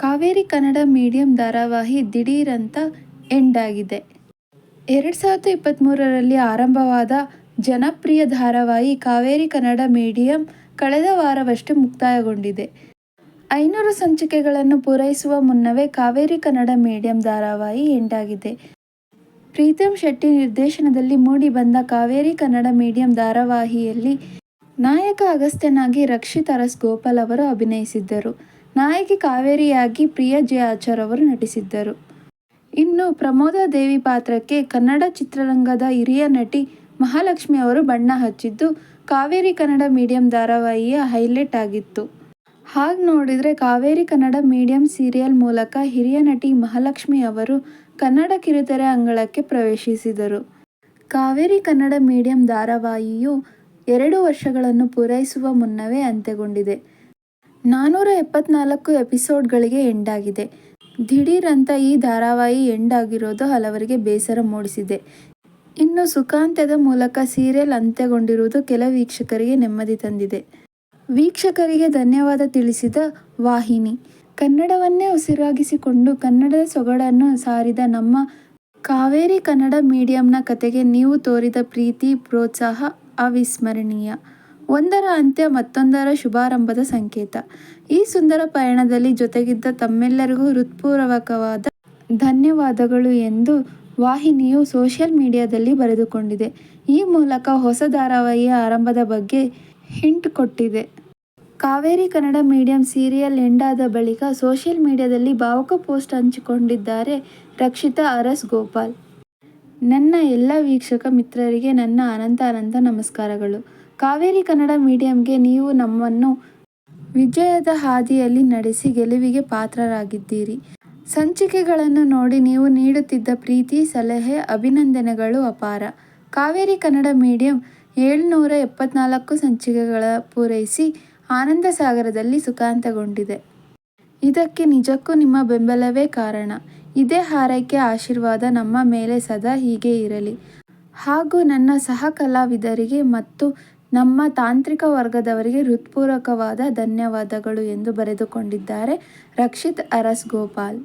Kaveri Kannada medium ಧಾರಾವಾಹಿ ದಿಢೀರಂತ end ಆಗಿದೆ ಎರಡು ಸಾವಿರದ ಇಪ್ಪತ್ತ್ಮೂರರಲ್ಲಿ ಆರಂಭವಾದ ಜನಪ್ರಿಯ ಧಾರಾವಾಹಿ ಕಾವೇರಿ ಕನ್ನಡ ಮೀಡಿಯಂ ಕಳೆದ ವಾರವಷ್ಟೇ ಮುಕ್ತಾಯಗೊಂಡಿದೆ. ಐನೂರು ಸಂಚಿಕೆಗಳನ್ನು ಪೂರೈಸುವ ಮುನ್ನವೇ ಕಾವೇರಿ ಕನ್ನಡ ಮೀಡಿಯಂ ಧಾರಾವಾಹಿ ಎಂಡ್ ಆಗಿದೆ ಪ್ರೀತಮ್ ಶೆಟ್ಟಿ ನಿರ್ದೇಶನದಲ್ಲಿ ಮೂಡಿಬಂದ ಕಾವೇರಿ ಕನ್ನಡ ಮೀಡಿಯಂ ಧಾರಾವಾಹಿಯಲ್ಲಿ ನಾಯಕ ಅಗಸ್ತ್ಯನಾಗಿ ರಕ್ಷಿತ್ ಅರಸ್ ಗೋಪಾಲ್ ಅವರು ಅಭಿನಯಿಸಿದ್ದರು. ನಾಯಕಿ ಕಾವೇರಿಯಾಗಿ ಪ್ರಿಯಾ ಜೆ ಆಚಾರ್ ಅವರು ನಟಿಸಿದ್ದರು. ಇನ್ನು ಪ್ರಮೋದಾ ದೇವಿ ಪಾತ್ರಕ್ಕೆ ಕನ್ನಡ ಚಿತ್ರರಂಗದ ಹಿರಿಯ ನಟಿ ಮಹಾಲಕ್ಷ್ಮಿ ಅವರು ಬಣ್ಣ ಹಚ್ಚಿದ್ದು, ಕಾವೇರಿ ಕನ್ನಡ ಮೀಡಿಯಂ ಧಾರಾವಾಹಿಯ ಹೈಲೈಟ್ ಆಗಿತ್ತು. ಹಾಗೆ ನೋಡಿದರೆ ಕಾವೇರಿ ಕನ್ನಡ ಮೀಡಿಯಂ ಸೀರಿಯಲ್ ಮೂಲಕ ಹಿರಿಯ ನಟಿ ಮಹಾಲಕ್ಷ್ಮಿ ಅವರು ಕನ್ನಡ ಕಿರುತೆರೆ ಅಂಗಳಕ್ಕೆ ಪ್ರವೇಶಿಸಿದರು. ಕಾವೇರಿ ಕನ್ನಡ ಮೀಡಿಯಂ ಧಾರಾವಾಹಿಯು ಎರಡು ವರ್ಷಗಳನ್ನು ಪೂರೈಸುವ ಮುನ್ನವೇ ಅಂತ್ಯಗೊಂಡಿದೆ. ನಾನ್ನೂರ ಎಪ್ಪತ್ನಾಲ್ಕು ಎಪಿಸೋಡ್ಗಳಿಗೆ ಎಂಡಾಗಿದೆ. ದಿಢೀರ್ ಅಂತ ಈ ಧಾರಾವಾಹಿ ಎಂಡ್ ಆಗಿರೋದು ಹಲವರಿಗೆ ಬೇಸರ ಮೂಡಿಸಿದೆ. ಇನ್ನು ಸುಖಾಂತ್ಯದ ಮೂಲಕ ಸೀರಿಯಲ್ ಅಂತ್ಯಗೊಂಡಿರುವುದು ಕೆಲ ವೀಕ್ಷಕರಿಗೆ ನೆಮ್ಮದಿ ತಂದಿದೆ. ವೀಕ್ಷಕರಿಗೆ ಧನ್ಯವಾದ ತಿಳಿಸಿದ ವಾಹಿನಿ. ಕನ್ನಡವನ್ನೇ ಉಸಿರಾಗಿಸಿಕೊಂಡು ಕನ್ನಡದ ಸೊಗಡನ್ನು ಸಾರಿದ ನಮ್ಮ ಕಾವೇರಿ ಕನ್ನಡ ಮೀಡಿಯಂನ ಕತೆಗೆ ನೀವು ತೋರಿದ ಪ್ರೀತಿ, ಪ್ರೋತ್ಸಾಹ ಅವಿಸ್ಮರಣೀಯ. ಒಂದರ ಅಂತ್ಯ ಮತ್ತೊಂದರ ಶುಭಾರಂಭದ ಸಂಕೇತ. ಈ ಸುಂದರ ಪಯಣದಲ್ಲಿ ಜೊತೆಗಿದ್ದ ತಮ್ಮೆಲ್ಲರಿಗೂ ಹೃತ್ಪೂರ್ವಕವಾದ ಧನ್ಯವಾದಗಳು ಎಂದು ವಾಹಿನಿಯು ಸೋಷಿಯಲ್ ಮೀಡಿಯಾದಲ್ಲಿ ಬರೆದುಕೊಂಡಿದೆ. ಈ ಮೂಲಕ ಹೊಸ ಧಾರಾವಾಹಿಯ ಆರಂಭದ ಬಗ್ಗೆ ಹಿಂಟ್ ಕೊಟ್ಟಿದೆ. ಕಾವೇರಿ ಕನ್ನಡ ಮೀಡಿಯಂ ಸೀರಿಯಲ್ ಎಂಡಾದ ಬಳಿಕ ಸೋಷಿಯಲ್ ಮೀಡಿಯಾದಲ್ಲಿ ಭಾವುಕ ಪೋಸ್ಟ್ ಹಂಚಿಕೊಂಡಿದ್ದಾರೆ ರಕ್ಷಿತಾ ಅರಸ್ ಗೋಪಾಲ್. ನನ್ನ ಎಲ್ಲ ವೀಕ್ಷಕ ಮಿತ್ರರಿಗೆ ನನ್ನ ಅನಂತ ಅನಂತ ನಮಸ್ಕಾರಗಳು. ಕಾವೇರಿ ಕನ್ನಡ ಮೀಡಿಯಂಗೆ ನೀವು ನಮ್ಮನ್ನು ವಿಜಯದ ಹಾದಿಯಲ್ಲಿ ನಡೆಸಿ ಗೆಲುವಿಗೆ ಪಾತ್ರರಾಗಿದ್ದೀರಿ. ಸಂಚಿಕೆಗಳನ್ನು ನೋಡಿ ನೀವು ನೀಡುತ್ತಿದ್ದ ಪ್ರೀತಿ, ಸಲಹೆ, ಅಭಿನಂದನೆಗಳು ಅಪಾರ. ಕಾವೇರಿ ಕನ್ನಡ ಮೀಡಿಯಂ ಏಳ್ನೂರ ಎಪ್ಪತ್ನಾಲ್ಕು ಸಂಚಿಕೆಗಳ ಪೂರೈಸಿ ಆನಂದ ಸಾಗರದಲ್ಲಿ ಸುಖಾಂತಗೊಂಡಿದೆ. ಇದಕ್ಕೆ ನಿಜಕ್ಕೂ ನಿಮ್ಮ ಬೆಂಬಲವೇ ಕಾರಣ. ಇದೇ ಹಾರೈಕೆ, ಆಶೀರ್ವಾದ ನಮ್ಮ ಮೇಲೆ ಸದಾ ಹೀಗೆ ಇರಲಿ. ಹಾಗೂ ನನ್ನ ಸಹ ಕಲಾವಿದರಿಗೆ ಮತ್ತು ನಮ್ಮ ತಾಂತ್ರಿಕ ವರ್ಗದವರಿಗೆ ಹೃತ್ಪೂರ್ವಕವಾದ ಧನ್ಯವಾದಗಳು ಎಂದು ಬರೆದುಕೊಂಡಿದ್ದಾರೆ ರಕ್ಷಿತ್ ಅರಸ್ ಗೋಪಾಲ್.